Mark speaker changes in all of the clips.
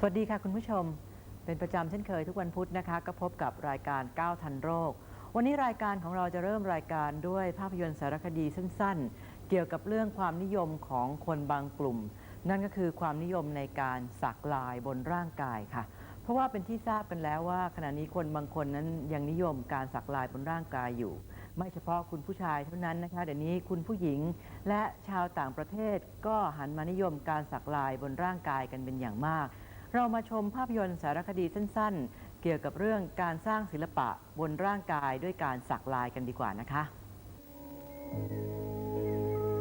Speaker 1: สวัสดีค่ะคุณผู้ชม เป็นประจำเช่นเคยทุกวันพุธนะคะ ก็พบกับรายการ 9 ทันโรค วันนี้รายการของเราจะเริ่มรายการด้วยภาพยนตร์สารคดีสั้นๆ เกี่ยวกับเรื่องความนิยมของคนบางกลุ่ม นั่นก็คือความนิยมในการสักลายบนร่างกายค่ะ เพราะว่าเป็นที่ทราบกันแล้วว่า ขณะนี้คนบางคนนั้นยังนิยมการสักลายบนร่างกายอยู่ ไม่เฉพาะคุณผู้ชายเท่านั้นนะคะเดี๋ยวนี้คุณผู้หญิงและชาวต่างประเทศก็หันมานิยมการสักลายบนร่างกายกันเป็นอย่างมาก เรามาชมภาพยนตร์สารคดีสั้นๆ เกี่ยวกับเรื่องการสร้างศิลปะบนร่างกายด้วยการสักลายกันดีกว่านะคะ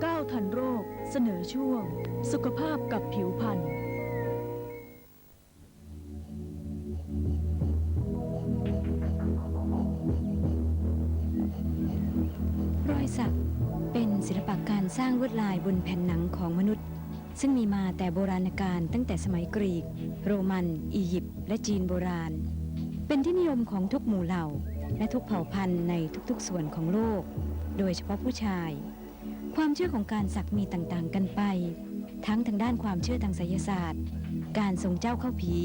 Speaker 2: ก้าวทันโรค เสนอช่วง สุขภาพกับผิวพรรณ
Speaker 3: รอยสักเป็นศิลปะการสร้างลวดลายบนแผ่นหนังของมนุษย์ ซึ่งมีมาแต่โบราณกาลตั้งแต่สมัยกรีก โรมัน อียิปต์และจีนโบราณ เป็นที่นิยมของทุกหมู่เหล่า และทุกเผ่าพันธุ์ในทุกๆส่วนของโลก โดยเฉพาะผู้ชาย ความเชื่อของการสักมีต่างๆกันไป ทั้งทางด้านความเชื่อทางไสยศาสตร์ การทรงเจ้าเข้าผี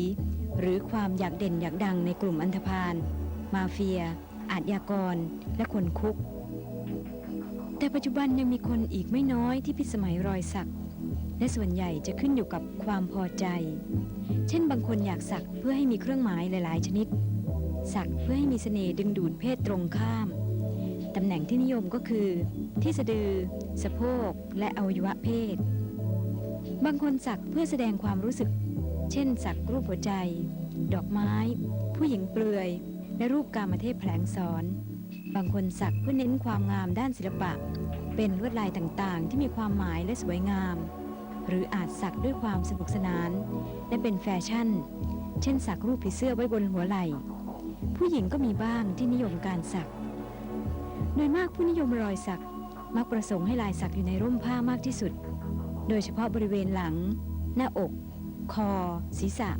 Speaker 3: หรือความอยากเด่นอยากดังในกลุ่มอันธพาลมาเฟีย อาชญากร และคนคุก แต่ปัจจุบันยังมีคนอีกไม่น้อยที่พิสมัยรอยสัก และส่วนใหญ่จะขึ้นอยู่กับความพอใจ เช่นบางคนอยากสักเพื่อให้มีเครื่องหมายหลาย ๆ ชนิด สักเพื่อให้มีเสน่ห์ดึงดูดเพศตรงข้าม ตำแหน่งที่นิยมก็คือ ที่สะดือ สะโพก และอวัยวะเพศ บางคนสักเพื่อแสดงความรู้สึก เช่น สักรูปหัวใจ ดอกไม้ ผู้หญิงเปลือย และรูปกามเทพแผลงสอน บางคนสักเพื่อเน้นความงามด้านศิลปะ เป็นลวดลายต่าง ๆ ที่มีความหมายและสวยงาม หรืออาจสักด้วยความสนุกสนาน และเป็นแฟชั่น เช่นสักรูปผีเสื้อไว้บนหัวไหล่ ผู้หญิงก็มีบ้างที่นิยมการสัก โดยมากผู้นิยมรอยสักมักประสงค์ให้ลายสักอยู่ในร่มผ้ามากที่สุด โดยเฉพาะบริเวณหลัง หน้าอก คอ ศีรษะ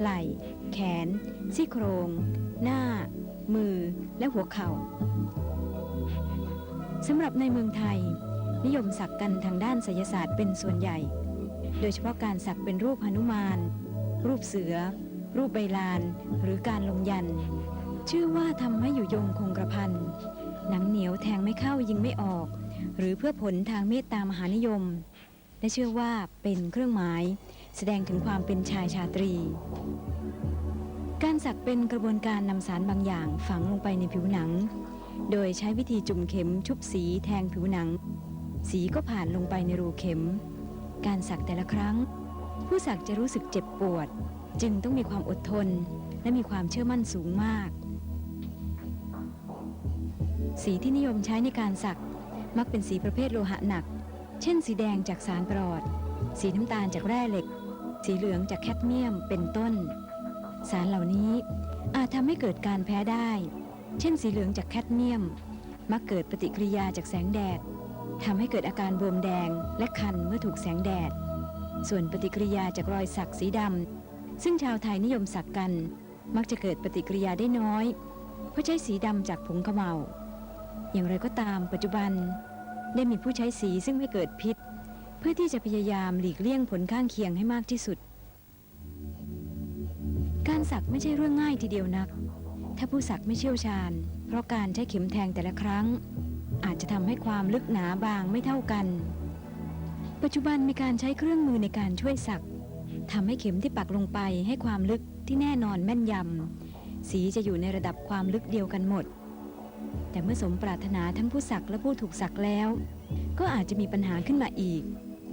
Speaker 3: ไหล่ แขน ซี่โครง หน้า มือ และหัวเข่าสำหรับในเมืองไทย นิยมสักกันทางด้านไสยศาสตร์เป็นส่วนใหญ่ โดยเฉพาะการสักเป็นรูปหนุมาน รูปเสือ รูปใบลาน หรือการลงยัน ชื่อว่าทำให้อยู่ยงคงกระพัน หนังเหนียวแทงไม่เข้ายิงไม่ออก หรือเพื่อผลทางเมตตามหานิยม และเชื่อว่าเป็นเครื่องหมาย แสดงถึงความเป็นชายชาตรี การสักเป็นกระบวนการนำสารบางอย่างฝังลงไปในผิวหนัง โดยใช้วิธีจุ่มเข็มชุบสีแทงผิวหนัง สีก็ผ่านลงไปในรูเข็ม การสักแต่ละครั้ง ผู้สักจะรู้สึกเจ็บปวด จึงต้องมีความอดทนและมีความเชื่อมั่นสูงมาก สีที่นิยมใช้ในการสักมักเป็นสีประเภทโลหะหนัก เช่น สีแดงจากสารปลอด สีน้ำตาลจากแร่เหล็ก สีเหลืองจากแคดเมียมเป็นต้น สารเหล่านี้อาจทำให้เกิดการแพ้ได้ เช่น สีเหลืองจากแคดเมียม มักเกิดปฏิกิริยาจากแสงแดด ทำให้เกิดอาการบวมแดงและคันเมื่อถูกแสงแดด ส่วนปฏิกิริยาจากรอยสักสีดำซึ่งชาวไทยนิยมสักกัน มักจะเกิดปฏิกิริยาได้น้อย เพราะใช้สีดำจากผงขมเหลาอย่างไรก็ตามปัจจุบัน ได้มีผู้ใช้สีซึ่งไม่เกิดพิษ เพื่อที่จะพยายามหลีกเลี่ยงผลข้างเคียงให้มากที่สุด การสักไม่ใช่เรื่องง่ายทีเดียวนัก ถ้าผู้สักไม่เชี่ยวชาญ เพราะการใช้เข็มแทงแต่ละครั้ง อาจจะทำให้ความลึกหนาบางไม่เท่ากัน ปัจจุบันมีการใช้เครื่องมือในการช่วยสักทำให้เข็มที่ปักลงไปให้ความลึกที่แน่นอนแม่นยำสีจะอยู่ในระดับความลึกเดียวกันหมด แต่เมื่อสมปรารถนาทั้งผู้สักและผู้ถูกสักแล้ว ก็อาจจะมีปัญหาขึ้นมาอีก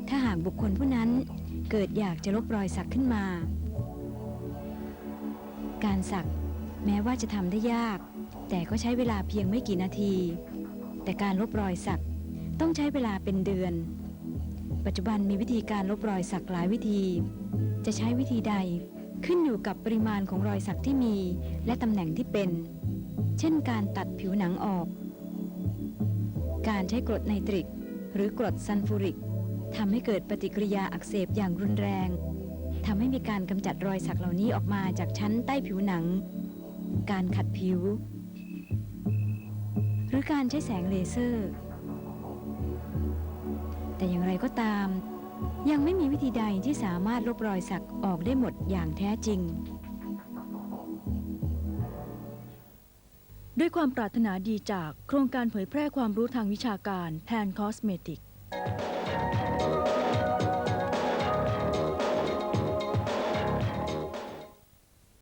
Speaker 3: ถ้าหากบุคคลผู้นั้นเกิดอยากจะลบรอยสักขึ้นมา การสักแม้ว่าจะทำได้ยาก แต่ก็ใช้เวลาเพียงไม่กี่นาที แต่การลบรอยสักต้องใช้เวลาเป็นเดือน ปัจจุบันมีวิธีการลบรอยสักหลายวิธี จะใช้วิธีใดขึ้นอยู่กับปริมาณของรอยสักที่มี และตำแหน่งที่เป็น เช่นการตัดผิวหนังออก การใช้กรดไนตริก หรือกรดซัลฟูริกทำให้เกิดปฏิกิริยาอักเสบอย่างรุนแรงทำให้มีการกำจัดรอยสักเหล่านี้ออกมาจากชั้นใต้ผิวหนัง การขัดผิว หรือการใช้แสงเลเซอร์ แต่อย่างไรก็ตาม ยังไม่มีวิธีใดที่สามารถลบรอยสักออกได้หมดอย่างแท้จริง
Speaker 2: ด้วยความปรารถนาดีจากโครงการเผยแพร่ความรู้ทางวิชาการแพนคอสเมติก